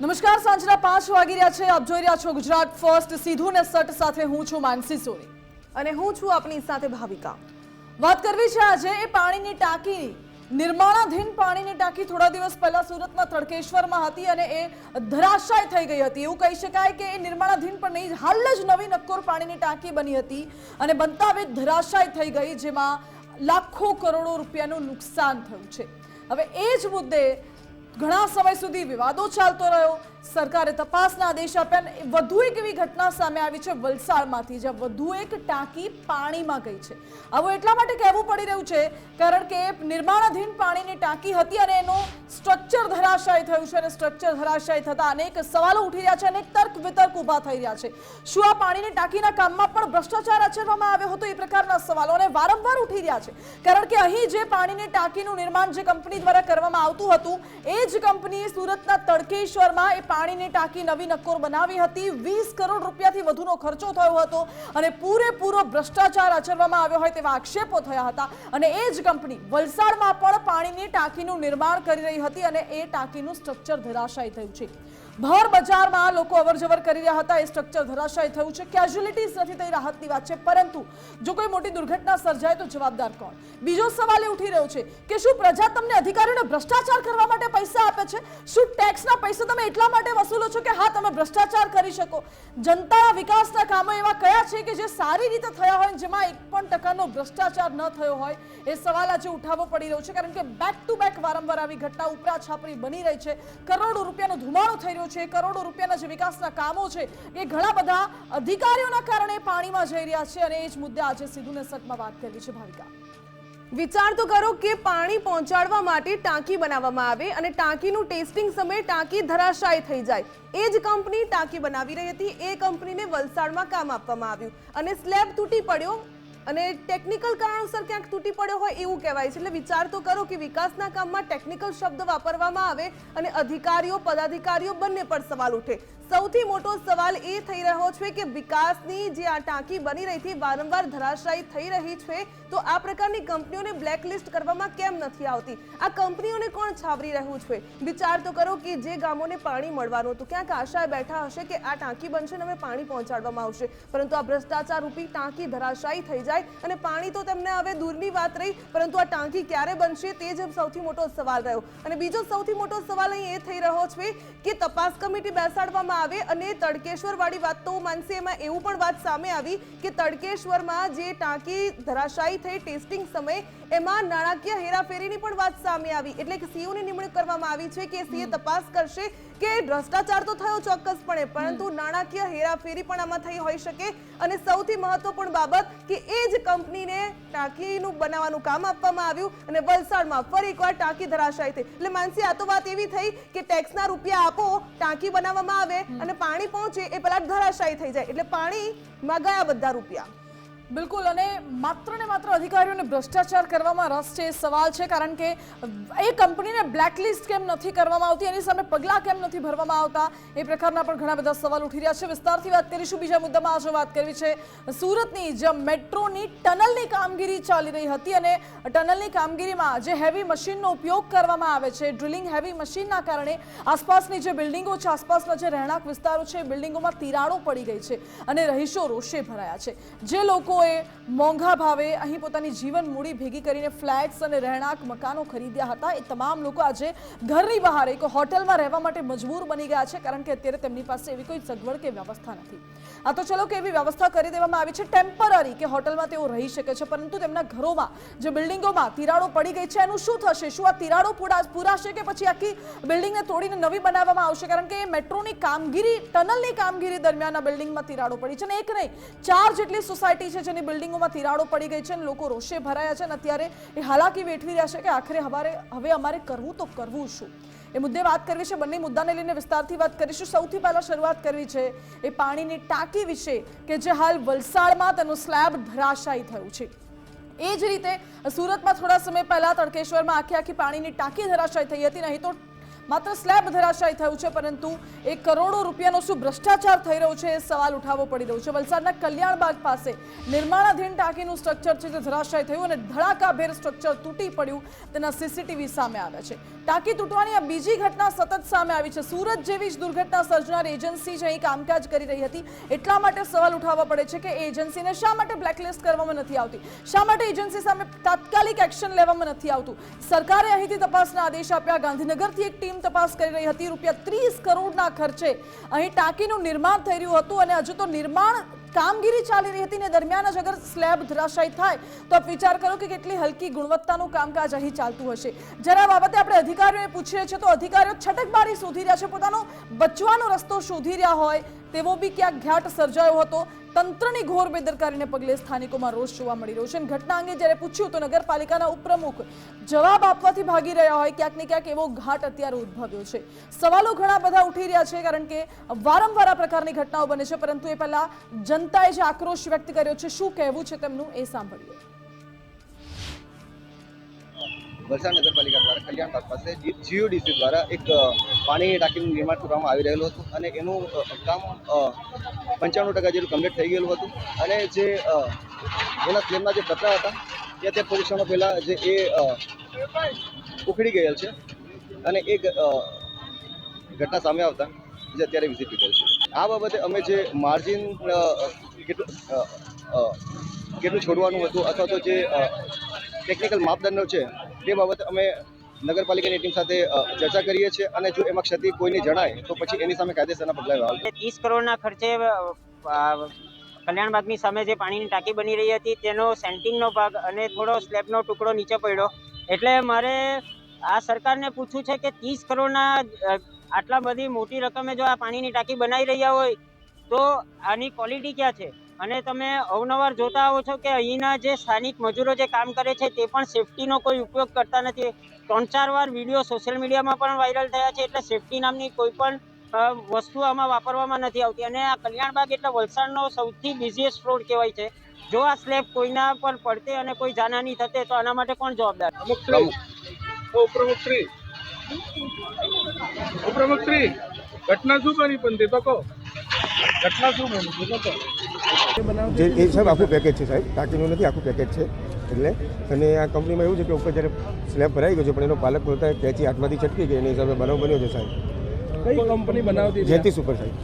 નમસ્કાર, સાંજના પાંચ વાગી રહ્યા છે. આપ જોઈ રહ્યા છો ગુજરાત ફર્સ્ટ. સીધું ને સટ સાથે હું છું માનસી સોની. અને હું છું આપણી સાથે ભાવિકા. વાત કરવી છે આજે એ પાણીની ટાંકી નિર્માણાધીન પાણીની ટાંકી થોડા દિવસ પહેલા સુરતના તડકેશ્વરમાં હતી અને એ ધરાશાય થઈ ગઈ હતી. એવું કહી શકાય કે એ નિર્માણાધીન પણ નહીં, હાલ જ નવી નક્કોર પાણીની ટાંકી બની હતી અને બનતા હવે ધરાશાય થઈ ગઈ, જેમાં લાખો કરોડો રૂપિયાનું નુકસાન થયું છે. હવે એ જ મુદ્દે ઘણા સમય સુધી વિવાદો ચાલતો રહ્યો. સરકારે તપાસના આદેશ આપ્યા વધુ એક એવી ઘટના સામે આવી છે વલસાડમાંથી, જ્યાં વધુ એક ટાંકી પાણીમાં ગઈ છે. આવું એટલા માટે કહેવું પડી રહ્યું છે, કારણ કે નિર્માણાધીન પાણીની ટાંકી હતી અને એનું સ્ટ્રક્ચર ધરાશાયી થયું છે અને સ્ટ્રક્ચર ધરાશાયી થતા અનેક સવાલો ઉઠી રહ્યા છે અનેક તર્ક વિતર્ક ઊભા થઈ રહ્યા છે. શું આ પાણીની ટાંકીના કામમાં પણ ભ્રષ્ટાચાર આચરવામાં આવ્યો હતો એ પ્રકારના સવાલો અને વારંવાર ઉઠી રહ્યા છે. કારણ કે અહીં જે પાણીની ટાંકીનું નિર્માણ જે કંપની દ્વારા કરવામાં આવતું હતું, એ જ કંપનીએ સુરતના તડકેશ્વરમાં એ પાણીની ટાંકી નવી નક્કોર બનાવી હતી. વીસ કરોડ રૂપિયાથી વધુનો ખર્ચો થયો હતો અને પૂરેપૂરો ભ્રષ્ટાચાર આચરવામાં આવ્યો હોય તેવા આક્ષેપો થયા હતા. અને એ જ કંપની વલસાડમાં પણ પાણીની ટાંકીનું નિર્માણ કરી રહી હતી અને એ ટાંકીનું સ્ટ્રક્ચર ધરાશાયી થયું છે. ભર બજારમાં લોકો અવરજવર કરી રહ્યા હતા. એ સ્ટ્રક્ચર ધરાશાય થયું છે. કેઝ્યુલિટીઝ નથી થઈ રાહતની વાત છે. પરંતુ જો કોઈ મોટી દુર્ઘટના સર્જાય તો જવાબદાર કોણ? બીજો સવાલ એ ઉઠી રહ્યો છે કે શું પ્રજા તમને અધિકારીઓને ભ્રષ્ટાચાર કરવા માટે પૈસા આપે છે? શું ટેક્સના પૈસા તમે એટલા માટે વસૂલો છો કે હા, તમે ભ્રષ્ટાચાર કરી શકો? જનતા વિકાસના કામો એવા કયા છે કે જે સારી રીતે થયા હોય જેમાં એક પણ ટકાનો ભ્રષ્ટાચાર ન થયો હોય? એ સવાલ આજે ઉઠાવવો પડી રહ્યો છે. કારણ કે બેક ટુ બેક વારંવાર આવી ઘટના ઉપરા છાપરી બની રહી છે. કરોડો રૂપિયાનો ધુમાડો થઈ રહ્યો છે, કરોડો રૂપિયાના જે વિકાસના કામો છે, એ ઘણા બધા અધિકારીઓના કારણે પાણીમાં જઈ રહ્યા છે અને એ જ મુદ્દે આજે સિદ્ધુને સટમાં વાત કરી છે, ભાવિકા. વિચાર તો કરો કે પાણી પહોંચાડવા માટે ટાંકી બનાવવામાં આવે અને ટાંકીનું ટેસ્ટિંગ સમયે ટાંકી ધરાશાય થઈ જાય. એ જ કંપની ટાંકી બનાવી રહી હતી, એ કંપનીને વલસાડમાં કામ આપવામાં આવ્યું અને સ્લેબ તૂટી પડ્યો. અને ટેકનિકલ કારણોસર ક્યાંક તૂટી પડ્યો હોય એવું કહેવાય છે. એટલે વિચાર તો કરો કે વિકાસના કામમાં ટેકનિકલ શબ્દ વાપરવામાં આવે અને અધિકારીઓ, પદાધિકારીઓ બંને પર સવાલ ઉઠે. સૌથી મોટો સવાલ એ થઈ રહ્યો છે કે વિકાસની જે આ ટાંકી બની રહી હતી, વારંવાર ધરાશાયી થઈ રહી છે, તો આ પ્રકારની કંપનીઓને બ્લેકલિસ્ટ કરવામાં કેમ નથી આવતી? આ કંપનીઓને કોણ છાવરી રહ્યું છે? વિચાર તો કરો કે જે ગામોને પાણી મળવાનું હતું. ક્યાંક આશાએ બેઠા હશે કે આ ટાંકી બનશે ને અમે પાણી પહોંચાડવામાં આવશે. પરંતુ આ ભ્રષ્ટાચાર રૂપી ટાંકી ધરાશાયી થઈ જાય અને પાણી તો તેમને હવે દૂરની વાત રહી, પરંતુ આ ટાંકી ક્યારે બનશે તે જ સૌથી મોટો સવાલ રહ્યો. અને બીજો સૌથી મોટો સવાલ અહીં એ થઈ રહ્યો છે કે તપાસ કમિટી બેસાડવામાં આવે અને તડકેશ્વર વાળી વાત તો હું એમાં એવું પણ વાત સામે આવી કે તડકેશ્વરમાં જે ટાંકી ધરાશાયી થઈ, ટેસ્ટિંગ સમયે એમાં નાણાકીય હેરાફેરીની પણ વાત સામે આવી. એટલે કે સીઓની નિમણૂક કરવામાં આવી છે કે સીએ તપાસ કરશે કે ભ્રષ્ટાચાર તો થયો ચોક્કસપણે, પરંતુ નાણાકીય હેરાફેરી પણ આમાં થઈ હોઈ શકે. અને સૌથી મહત્વપૂર્ણ બાબત કે એ જ કંપનીને ટાંકીનું બનાવવાનું કામ આપવામાં આવ્યું અને વલસાડમાં ફરી એકવાર ટાંકી ધરાશાય થઈ. એટલે માનસી, આ તો વાત એવી થઈ કે ટેક્સના રૂપિયા આપો, ટાંકી બનાવવામાં આવે અને પાણી પહોંચે, એ પહેલા ધરાશાયી થઈ જાય. એટલે પાણીમાં ગયા બધા રૂપિયા. બિલકુલ, અને માત્ર ને માત્ર અધિકારીઓને ભ્રષ્ટાચાર કરવામાં રસ છે, એ સવાલ છે, કારણ કે એ કંપનીને બ્લેકલિસ્ટ કેમ નથી કરવામાં આવતી, એની સામે પગલાં કેમ નથી ભરવામાં આવતા, એ પ્રકારના પણ ઘણા બધા સવાલ ઉઠી રહ્યા છે. વિસ્તારથી વાત કરીશું, બીજા મુદ્દામાં આજે વાત કરવી છે. સુરતની જે મેટ્રોની ટનલની કામગીરી ચાલી રહી હતી, અને ટનલની કામગીરીમાં જે હેવી મશીનનો ઉપયોગ કરવામાં આવે છે ડ્રિલિંગ હેવી મશીનના કારણે આસપાસની જે બિલ્ડિંગો છે, આસપાસના જે રહેણાંક વિસ્તારો છે, એ બિલ્ડિંગોમાં તિરાડો પડી ગઈ છે, અને રહીશો રોષે ભરાયા છે. જે લોકો લોકોએ મોંઘા ભાવે અહીં પોતાની જીવન મૂડી ભેગી કરીને ફ્લેટ્સ અને રહેણાંક મકાનો ખરીદ્યા હતા. એ તમામ લોકો આજે ઘરની બહાર એક હોટલમાં રહેવા માટે મજબૂર બની ગયા છે કારણ કે અત્યારે તેમની પાસે એવી કોઈ સગવડ કે વ્યવસ્થા નથી. આ તો ચલો કે એવી વ્યવસ્થા કરી દેવામાં આવી છે. ટેમ્પરરી કે હોટલમાં તેઓ રહી શકે છે, પરંતુ તેમના ઘરોમાં જે બિલ્ડિંગોમાં તિરાડો પડી ગઈ છે, એનું શું થશે? શું આ તિરાડો પૂરા પૂરાશે કે પછી આખી બિલ્ડિંગને તોડીને નવી બનાવવામાં આવશે? કારણ કે મેટ્રોની કામગીરી, ટનલની કામગીરી દરમિયાન બિલ્ડિંગમાં તિરાડો પડી છે અને એક નહીં, ચાર જેટલી સોસાયટી છે જેની બિલ્ડિંગોમાં તિરાડો પડી ગઈ છે અને લોકો રોષે ભરાયા છે અને અત્યારે એ હાલાકી વેઠવી રહ્યા છે કે આખરે હવારે હવે અમારે કરવું તો કરવું શું? એ મુદ્દે વાત કરવી છે, બંને મુદ્દાને લઈને વિસ્તારથી વાત કરીશું. સૌથી પહેલા શરૂઆત કરવી છે એ પાણીની ટાંકી વિશે કે જે હાલ વલસાડમાં તેનું સ્લેબ ધરાશાયી થયું છે. એ જ રીતે સુરતમાં થોડા સમય પહેલા તડકેશ્વરમાં આખી આખી પાણીની ટાંકી ધરાશાય થઈ હતી નહીં તો માત્ર સ્લેબ ધરાશાયી થયું છે, પરંતુ એક કરોડો રૂપિયાનો શું ભ્રષ્ટાચાર થઈ રહ્યો છે એ સવાલ ઉઠાવવો પડી રહ્યો છે. વલસાડના કલ્યાણબાગ પાસે નિર્માણાધીન ટાંકીનું સ્ટ્રક્ચર છે જે ધરાશાયી થયું અને ધડાકાભેર સ્ટ્રક્ચર તૂટી પડ્યું. તેના સીસીટીવી સામે આવ્યા છે. ટાંકી તૂટવાની આ બીજી ઘટના સતત સામે આવી છે. સુરત જેવી જ દુર્ઘટના સર્જનાર એજન્સી જે અહીં કામકાજ કરી રહી હતી, એટલા માટે સવાલ ઉઠાવવા પડે છે કે એજન્સીને શા માટે બ્લેકલિસ્ટ કરવામાં નથી આવતી? શા માટે એજન્સી સામે તાત્કાલિક એક્શન લેવામાં નથી આવતું? સરકારે અહીંથી તપાસના આદેશ આપ્યા. ગાંધીનગરથી એક ટીમ તપાસ કરી રહી હતી. રૂપિયા ત્રીસ કરોડના ખર્ચે અહીં ટાંકીનું નિર્માણ થઈ રહ્યું હતું અને હજુ તો નિર્માણ કામગીરી ચાલી રહી હતી ને દરમિયાન જ અગર સ્લેબ ધરાશાયી થાય તો આપ વિચાર કરો કે કેટલી હલકી ગુણવત્તાનું કામકાજ અહીં ચાલતું હશે. જ્યારે આ બાબતે આપણે અધિકારીઓને પૂછીએ છીએ તો અધિકારીઓ છટકબારી શોધી રહ્યા છે. પોતાનો બચવાનો રસ્તો શોધી રહ્યા હોય તેવો બી ક્યાંક ઘાટ સર્જાયો હતો. તંત્રની ઘોર બેદરકારીને પગલે સ્થાનિકોમાં રોષ જોવા મળી રહ્યો છે અને ઘટના અંગે જ્યારે પૂછ્યું તો નગરપાલિકાના ઉપપ્રમુખ જવાબ આપવાથી ભાગી રહ્યા હોય ક્યાંક ને ક્યાંક એવો ઘાટ અત્યારે ઉદ્ભવ્યો છે. સવાલો ઘણા બધા ઉઠી રહ્યા છે કારણ કે વારંવાર આ પ્રકારની ઘટનાઓ બને છે, પરંતુ એ પહેલા જનતાએ જે આક્રોશ વ્યક્ત કર્યો છે, શું કહેવું છે તેમનું એ સાંભળીએ. વલસાડ નગરપાલિકા દ્વારા કલ્યાણબાગ પાસે જીઓડીસી દ્વારા એક પાણીની ટાંકીનું નિર્માણ કરવામાં આવી રહેલું હતું અને એનું કામ પંચાણું ટકા જેટલું કમ્પ્લીટ થઈ ગયેલું હતું અને જે એના તેમના જે પતરા હતા તે અત્યારે થોડી પહેલાં જે એ ઉખડી ગયેલ છે અને એ ઘટના સામે આવતા જે અત્યારે વિઝિટ કરેલ છે. આ બાબતે અમે જે માર્જિન કેટલું કેટલું છોડવાનું હતું અથવા તો જે ટેકનિકલ માપદંડો છે, તે બાબત અમે નગરપાલિકાની ટીમ સાથે ચર્ચા કરીએ છીએ અને જો એમાં ક્ષતિ કોઈને જણાય, તો પછી એની સામે કાયદેસરના પગલાં લેવા ત્રીસ કરોડના ખર્ચે કલ્યાણ બાગની સામે જે પાણીની ટાંકી બની રહી હતી, તેનો સેન્ટિંગનો ભાગ અને થોડો સ્લેબનો ટુકડો નીચે પડ્યો. એટલે મારે આ સરકારને પૂછવું છે કે ત્રીસ કરોડના આટલા બધી મોટી રકમે જો આ પાણીની ટાંકી બનાવી રહ્યા હોય, તો આની ક્વોલિટી ક્યાં છે? અને તમે અવનવાર જોતા આવો છો કે અહીંના જે સ્થાનિક મજૂરો જે કામ કરે છે તે પણ સેફટીનો કોઈ ઉપયોગ કરતા નથી. ત્રણ ચાર વાર વીડિયો સોશિયલ મીડિયામાં પણ વાયરલ થયા છે એટલે સેફટી નામની કોઈ પણ વસ્તુ આમાં વાપરવામાં નથી આવતી. અને આ કલ્યાણબાગ એટલે વલસાડનો સૌથી બિઝીએસ્ટ રોડ કહેવાય છે. જો આ સ્લેબ કોઈના પર પડતે અને કોઈ જાનહાની થતે તો આના માટે કોણ જવાબદાર? ઉપપ્રમુખ શ્રી ઘટના શું બની પણ તે તો કહો. ઘટના શું બની તે તો કહો. જે એ સાહેબ આખું પેકેજ છે સાહેબ. ટાંકીનું નથી આખું પેકેજ છે. એટલે અને આ કંપનીમાં એવું છે કે ઉપર જ્યારે સ્લેબ ભરાઈ ગયો છે પણ એનો પાલક ખોલતા કેચી હાથમાંથી છટકી ગઈ એની હિસાબે બનાવ બન્યો છે સાહેબ. કઈ કંપની બનાવતી છે જયંતિ સુપર સાહેબ.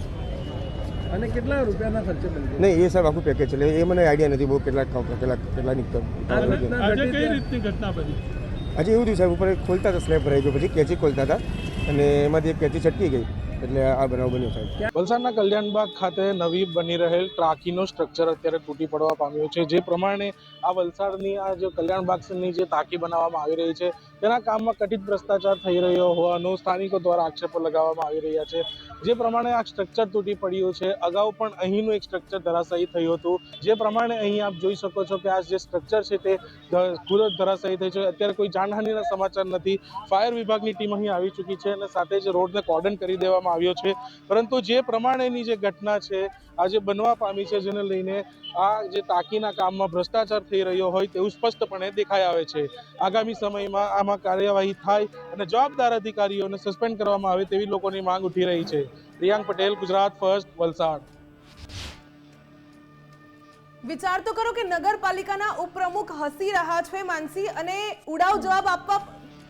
અને કેટલા રૂપિયાના ખર્ચે બની નહીં એ સાહેબ આખું પેકેજ છે. એટલે એ મને આઈડિયા નથી બહુ કેટલા કેટલા કેટલા આજે કઈ રીતની ઘટના બની? આજે એવું થયું સાહેબ ઉપર ખોલતા હતા સ્લેબ ભરાઈ ગયો પછી કેચી ખોલતા હતા. અને એમાંથી એક કેચી છટકી ગઈ. એટલે આ બનાવ બન્યો સાહેબ. વલસાડના કલ્યાણબાગ ખાતે નવી બની રહેલ ટાંકીનો સ્ટ્રક્ચર અત્યારે તૂટી પડવા પામ્યો છે. જે પ્રમાણે આ વલસાડની આ જે કલ્યાણબાગની જે ટાંકી બનાવવામાં આવી રહી છે તેના કામમાં કથિત ભ્રષ્ટાચાર થઈ રહ્યો હોવાનો સ્થાનિકો દ્વારા આક્ષેપો લગાવવામાં આવી રહ્યા છે. જે પ્રમાણે આ સ્ટ્રક્ચર તૂટી પડ્યું છે, અગાઉ પણ અહીંનું એક સ્ટ્રક્ચર ધરાશાયી થયું હતું. જે પ્રમાણે અહીં આપ જોઈ શકો છો કે આ જે સ્ટ્રક્ચર છે તે જ ધરાશાયી થઈ છે. અત્યારે કોઈ જાનહાનિના સમાચાર નથી. ફાયર વિભાગની ટીમ અહીં આવી ચૂકી છે અને સાથે જ રોડને કોર્ડન કરી દેવામાં આવ્યો છે. પરંતુ જે પ્રમાણેની જે ઘટના છે આજે બનવા પામી છે જેને લઈને આ જે ટાંકીના કામમાં ભ્રષ્ટાચાર થઈ રહ્યો હોય તેવું સ્પષ્ટપણે દેખાઈ આવે છે. આગામી સમયમાં આમાં કાર્યવાહી થાય અને જવાબદાર અધિકારીઓને સસ્પેન્ડ કરવામાં આવે તેવી લોકોની માંગ ઉઠી રહી છે. રિયાંગ પટેલ, ગુજરાત ફર્સ્ટ વલસાડ. વિચાર તો કરો કે નગરપાલિકાના ઉપપ્રમુખ હસી રહ્યા છે, માનસી, અને ઉડાવ જવાબ આપવા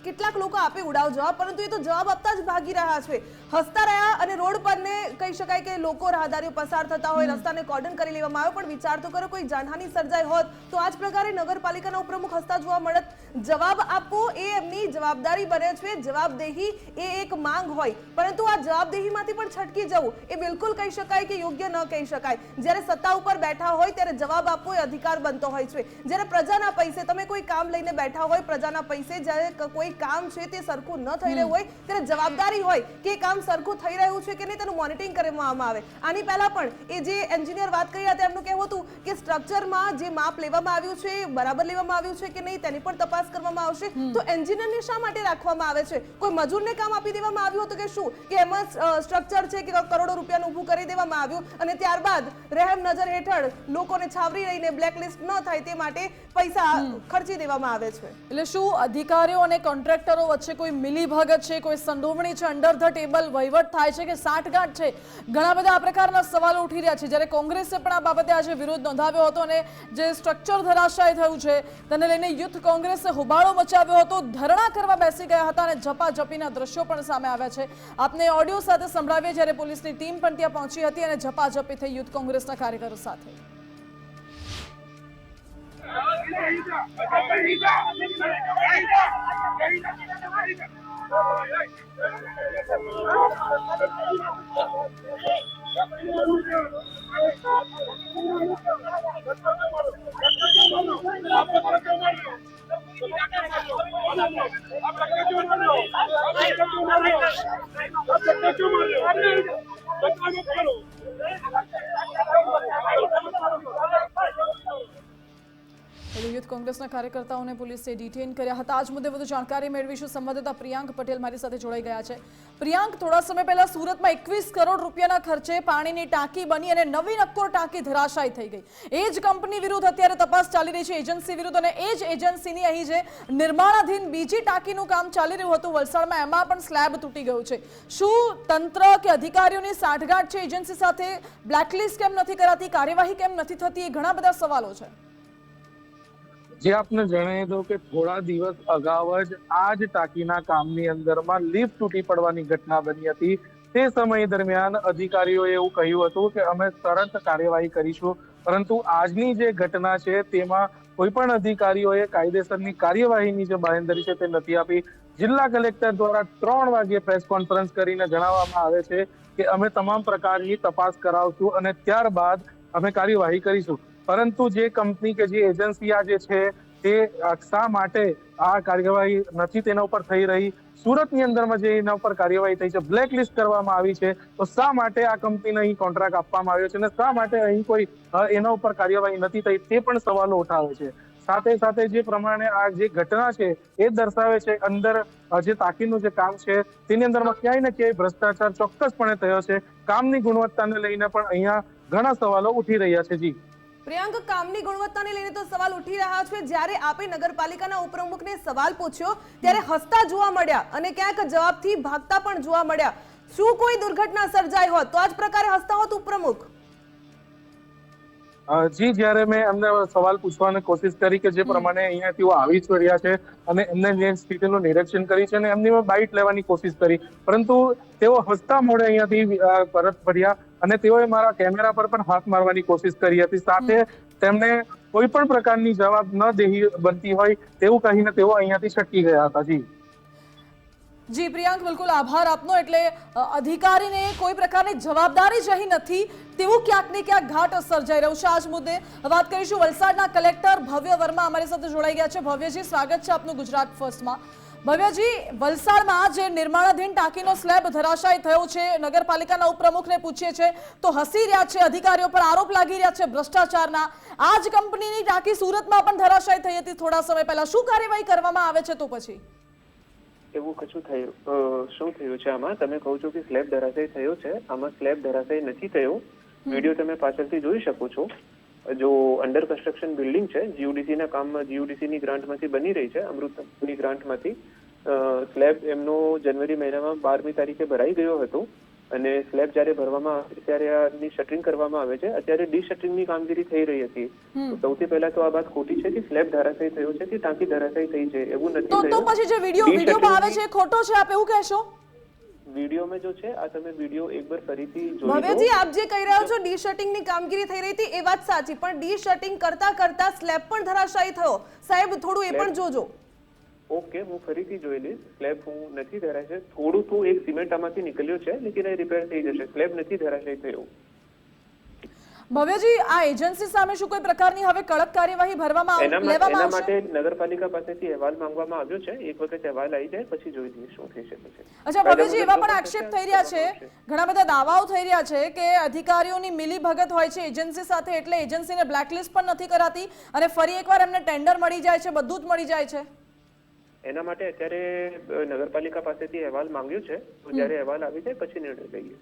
કેટલાક લોકો આપે ઉડાવ જવાબ પરંતુ એ તો જવાબ આપતા જ ભાગી રહ્યા છે. હસતા રહ્યા અને રોડ પરને કહી શકાય કે લોકો રાહદારીઓ પસાર થતા હોય રસ્તાને કોર્ડન કરી લેવામાં આવ્યો પણ વિચાર તો કરો કોઈ જાનહાની સર્જાઈ હોત તો આ જ પ્રકારે નગરપાલિકાના ઉપપ્રમુખ હસતા જોવા મળત. જવાબ આપવો એ એમની જવાબદારી બને છે. જવાબદેહી એ એક માંગ હોય પરંતુ આ જવાબદેહીમાંથી પણ છટકી જવું એ બિલકુલ કહી શકાય કે યોગ્ય ન કહી શકાય. જ્યારે સત્તા ઉપર બેઠા હોય ત્યારે જવાબ આપવો એ અધિકાર બનતો હોય છે. જ્યારે પ્રજાના પૈસે તમે કોઈ કામ લઈને બેઠા હોય પ્રજાના પૈસે જ્યારે ક- કોઈ કામ છે તે સરખું ન થઈ રહ્યું હોય ત્યારે જવાબદારી હોય કે કામ સરખું થઈ રહ્યું છે કે નહીં તેનું મોનિટરિંગ કરવામાં આવે. આની પહેલા પણ એ જે એન્જિનિયર વાત કરી રહ્યા હતા એમનું કહેવું હતું કે સ્ટ્રક્ચરમાં જે માપ લેવામાં આવ્યું છે બરાબર લેવામાં આવ્યું છે કે નહીં તેની પણ તપાસ કરવામાં આવશે. તો એન્જિનિયરને શા માટે રાખવામાં આવે છે? કોઈ મજૂરને કામ આપી દેવામાં આવ્યું હતું કે શું? કે એમાં સ્ટ્રક્ચર છે કે કરોડો રૂપિયાનું ઊભું કરી દેવામાં આવ્યું અને ત્યારબાદ રહેમ નજર હેઠળ લોકોને છાવરી રહીને બ્લેકલિસ્ટ ન થાય તે માટે પૈસા ખર્ચી દેવામાં આવે છે. એટલે શું અધિકારીઓ અને કોન્ટ્રાક્ટરો વચ્ચે કોઈ મિલીભગત છે, કોઈ સંડોવણી છે અંડર ધ ટેબલ વહીવટ થાય છે કે સાઠગાંઠ છે? ઘણા બધા આ પ્રકારના સવાલો ઉઠી રહ્યા છે. જ્યારે કોંગ્રેસે પણ આ બાબતે આજે વિરોધ નોંધાવ્યો હતો અને જે સ્ટ્રક્ચર ધરાશાય થયું છે, તેને લઈને યુથ કોંગ્રેસે હોબાળો મચાવ્યો હતો. ધરણા કરવા બેસી ગયા હતા અને ઝપાઝપીના દ્રશ્યો પણ સામે આવ્યા છે. આપને ઓડિયો સાથે સંભળાવીએ જ્યારે પોલીસની ટીમ પણ ત્યાં પહોંચી હતી અને ઝપાઝપી થઈ યુથ કોંગ્રેસના કાર્યકરો સાથે. એટલે યુથ કોંગ્રેસના કાર્યકર્તાઓને પોલીસે ડિટેન કર્યા હતા. આજ મુદ્દે વધુ જાણકારી મેળવીશું. સંવાદદાતા પ્રિયાંક પટેલ મારી સાથે જોડાઈ ગયા છે. પ્રિયાંક, થોડા સમય પહેલા સુરતમાં એકવીસ કરોડ રૂપિયાના ખર્ચે પાણીની ટાંકી બની અને નવી નક્કોર ટાંકી ધરાશાય થઈ ગઈ. એ જ કંપની વિરુદ્ધ અત્યારે તપાસ ચાલી રહી છે. એજન્સી વિરુદ્ધ અને એ જ એજન્સીની અહીં જે નિર્માણાધીન બીજી ટાંકીનું કામ ચાલી રહ્યું હતું, વલસાડમાં એમાં પણ સ્લેબ તૂટી ગયું છે. શું તંત્ર કે અધિકારીઓની સાંઠગાંઠ છે? એજન્સી સાથે બ્લેકલિસ્ટ કેમ નથી કરાતી? કાર્યવાહી કેમ નથી થતી? એ ઘણા બધા સવાલો છે. જે આપને જણાવી દઉં કે થોડા દિવસ અગાઉ જ આ જ ટાંકીના કામની અંદરમાં લિફ્ટ તૂટી પડવાની ઘટના બની હતી. તે સમય દરમિયાન અધિકારીઓએ એવું કહ્યું હતું કે અમે તરત કાર્યવાહી કરીશું, પરંતુ આજની જે ઘટના છે તેમાં કોઈ પણ અધિકારીઓએ કાયદેસરની કાર્યવાહીની જે બાંહેધરી છે તે નથી આપી. જિલ્લા કલેક્ટર દ્વારા ત્રણ વાગ્યે પ્રેસ કોન્ફરન્સ કરીને જણાવવામાં આવે છે કે અમે તમામ પ્રકારની તપાસ કરાવશું અને ત્યારબાદ અમે કાર્યવાહી કરીશું. પરંતુ જે કંપની કે જે એજન્સી આ જે છે, તે શા માટે આ કાર્યવાહી નથી તેના ઉપર થઈ રહી? સુરતની અંદરમાં જે એના ઉપર કાર્યવાહી થઈ છે બ્લેક લિસ્ટ કરવામાં આવી છે, તો શા માટે આ કંપનીને અહીં કોન્ટ્રાક્ટ આપવામાં આવ્યો છે અને શા માટે અહીં કોઈ એના ઉપર કાર્યવાહી નથી થઈ તે પણ સવાલો ઉઠાવે છે. સાથે સાથે જે પ્રમાણે આ જે ઘટના છે, એ દર્શાવે છે અંદર જે તાકીદનું જે કામ છે, તેની અંદરમાં ક્યાંય ને ક્યાંય ભ્રષ્ટાચાર ચોક્કસપણે થયો છે. કામની ગુણવત્તાને લઈને પણ અહીંયા ઘણા સવાલો ઉઠી રહ્યા છે. જી. પ્રિયાંક કામની ગુણવત્તાને લઈને તો સવાલ ઉઠી રહ્યા છે. જ્યારે આપે નગરપાલિકાના ઉપપ્રમુખને સવાલ પૂછ્યો ત્યારે હસતા જોવા મળ્યા અને ક્યાંક જવાબથી ભાગતા પણ જોવા મળ્યા. શું કોઈ દુર્ઘટના સર્જાઈ હોત? તો આ જ પ્રકારે હસતા હોત ઉપપ્રમુખ. જી જ્યારે મેં એમને સવાલ પૂછવાની કોશિશ કરી કે જે પ્રમાણે અહીંયા તેઓ આવી રહ્યા છે અને એમને જે સ્થિતિનું નિરીક્ષણ કરી છે અને એમની બાઇટ લેવાની કોશિશ કરી. પરંતુ તેઓ હસતા મોડે અહીંયાથી પરત ફર્યા. અને તેઓએ મારા કેમેરા પર પણ હાથ મારવાની કોશિશ કરી હતી. સાથે તેમને કોઈ પણ પ્રકારની જવાબ ન દેહી બનતી હોય તેવું કહીને તેઓ અહીંયાથી છટકી ગયા હતા. જી. જી પ્રિયાંક બિલકુલ આભાર આપનો. એટલે અધિકારીને કોઈ પ્રકારની જવાબદારી જહી નથી તેવું ક્યાંક ને ક્યાંક ઘાટ સર્જાઈ રહ્યું છે. આજ મુદ્દે વાત કરીશું વલસાડના કલેક્ટર ભવ્ય વર્મા અમારી સાથે જોડાઈ ગયા છે. ભવ્યજી સ્વાગત છે આપનું ગુજરાત ફર્સ્ટમાં. ભવ્યજી વલસાડમાં જે નિર્માણાધીન ટાંકીનો સ્લેબ ધરાશાય થયો છે. નગરપાલિકાના ઉપપ્રમુખને પૂછીએ છે તો હસી રહ્યા છે અધિકારીઓ પર આરોપ લાગી રહ્યા છે ભ્રષ્ટાચારના? આ જ કંપનીની ટાંકી સુરતમાં પણ ધરાશાય થઈ હતી. થોડા સમય પહેલા શું કાર્યવાહી કરવામાં આવે છે તો પછી? એવું કશું થયું શું થયું છે આમાં? તમે કહો છો કે સ્લેબ ધરાશાય થયો છે. આમાં સ્લેબ ધરાશાય નથી થયો. વીડિયો તમે પાછળથી જોઈ શકો છો. જો અંડર કન્સ્ટ્રક્શન બિલ્ડિંગ છે જીયુડીસી ના કામમાં જીયુડીસી ની ગ્રાન્ટમાંથી બની રહી છે અમૃતની ગ્રાન્ટમાંથી સ્લેબ એમનો જનવરી મહિનામાં બારમી તારીખે ભરાઈ ગયો હતો અને સ્લેબ જ્યારે ભરવામાં આવે ત્યારે આની શટરિંગ કરવામાં આવે છે. અત્યારે ડી શટરિંગની કામગીરી થઈ રહી હતી. સૌથી પહેલા તો આ વાત ખોટી છે કે સ્લેબ ધરાશય થયો છે કે ટાંકી ધરાશય થઈ છે એવું નથી તો પછી જે વીડિયો વિડીયોમાં આવે છે ખોટો છે આપ એવું કહેશો? વિડીયોમાં જો છે આ તમે વીડિયો એકવાર ફરીથી જોઈ ભવ્યજી આપ જે કહી રહ્યા છો ડી શટિંગની કામગીરી થઈ રહી હતી એ વાત સાચી પણ ડી શટિંગ કરતા કરતા સ્લેબ પણ ધરાશાયી થયો. સાહેબ થોડું એ પણ જોજો. ઓકે હું ફરીથી જોઈ લઈશ. સ્લેબ હું નથી ધરાશે થોડું તો એક સિમેન્ટ આમાંથી નીકળ્યો છે લેકિન એ રિપેર થઈ જશે. સ્લેબ નથી ધરાશય થયો. ભવ્યજી આ એજન્સી સામે શું કોઈ પ્રકારની હવે કડક કાર્યવાહી ભરવામાં લેવામાં એના માટે નગરપાલિકા પાસેથી અહેવાલ માંગવામાં આવ્યો છે. એક વખત અહેવાલ આવી જાય પછી જોઈ લઈએ શું થઈ શકે છે અચ્છા ભવ્યજી એવા પણ આક્ષેપ થઈ રહ્યા છે ઘણા બધા દાવાઓ થઈ રહ્યા છે કે અધિકારીઓની મિલી ભગત હોય છે એજન્સી સાથે એટલે એજન્સીને બ્લેકલિસ્ટ પણ નથી કરાતી અને ફરી એકવાર એમને ટેન્ડર મળી જાય છે બધું જ મળી જાય છે. એના માટે અત્યારે નગરપાલિકા પાસેથી અહેવાલ માંગ્યો છે. જ્યારે અહેવાલ આવી જાય પછી નિર્ણય લઈએ.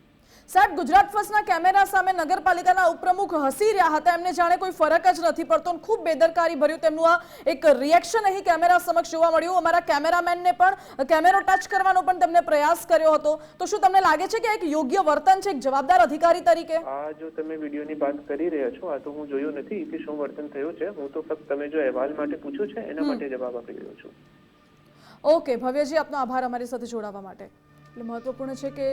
સાહેબ ગુજરાત ફર્સ્ટના કેમેરા સામે નગરપાલિકાના ઉપપ્રમુખ હસી રહ્યા હતા. એમને જાણે કોઈ ફરક જ નથી પડતો ખૂબ બેદરકારી ભર્યું તેમનું આ એક રિએક્શન અહીં કેમેરા સમક્ષ જોવા મળ્યું. અમારા કેમેરામેનને પણ કેમેરો ટચ કરવાનો પણ તેમને પ્રયાસ કર્યો હતો. તો શું તમને લાગે છે કે એક યોગ્ય વર્તન છે એક જવાબદાર અધિકારી તરીકે? આ જો તમે વિડીયોની વાત કરી રહ્યા છો આ તો હું જોયું નથી કે શું વર્તન થયું છે. હું તો ફક્ત તમે જો અહેવાલ માટે પૂછ્યું છે એના માટે જવાબ આપી રહ્યો છું. ઓકે ભવ્યજી આપનો આભાર અમારી સાથે જોડાવા માટે. એટલે મહત્વપૂર્ણ છે કે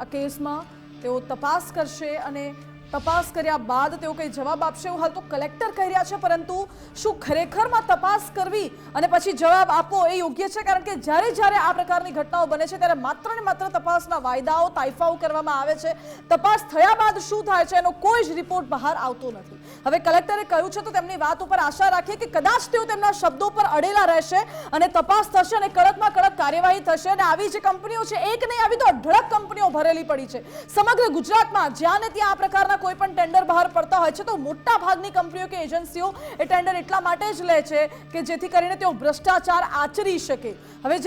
આ કેસમાં તેઓ તપાસ કરશે અને તપાસ કર્યા બાદ તેઓ કંઈ જવાબ આપશે એવું હાલ તો કલેક્ટર કહી રહ્યા છે, પરંતુ શું ખરેખરમાં તપાસ કરવી અને પછી જવાબ આપવો એ યોગ્ય છે? કારણ કે જ્યારે જ્યારે આ પ્રકારની ઘટનાઓ બને છે, ત્યારે માત્ર ને માત્ર તપાસના વાયદાઓ તાઇફાઓ કરવામાં આવે છે. તપાસ થયા બાદ શું થાય છે, એનો કોઈ જ રિપોર્ટ બહાર આવતો નથી. હવે કલેક્ટરે કહ્યું છે, તો તેમની વાત ઉપર આશા રાખીએ કે કદાચ તેઓ તેમના શબ્દો પર અડેલા રહેશે અને તપાસ થશે અને કડકમાં કડક કાર્યવાહી થશે અને આવી જે કંપનીઓ છે, એક નહીં, આવી તો અઢળક કંપનીઓ ભરેલી પડી છે. સમગ્ર ગુજરાતમાં જ્યાં ને ત્યાં આ પ્રકારના કોઈ પણ ટેન્ડર બહાર પડતા હોય છે, તો મોટા ભાગની કંપનીઓ કે એજન્સીઓ એ ટેન્ડર એટલા માટે જ લે છે કે જેથી કરીને તેઓ ભ્રષ્ટાચાર આચરી શકે. હવે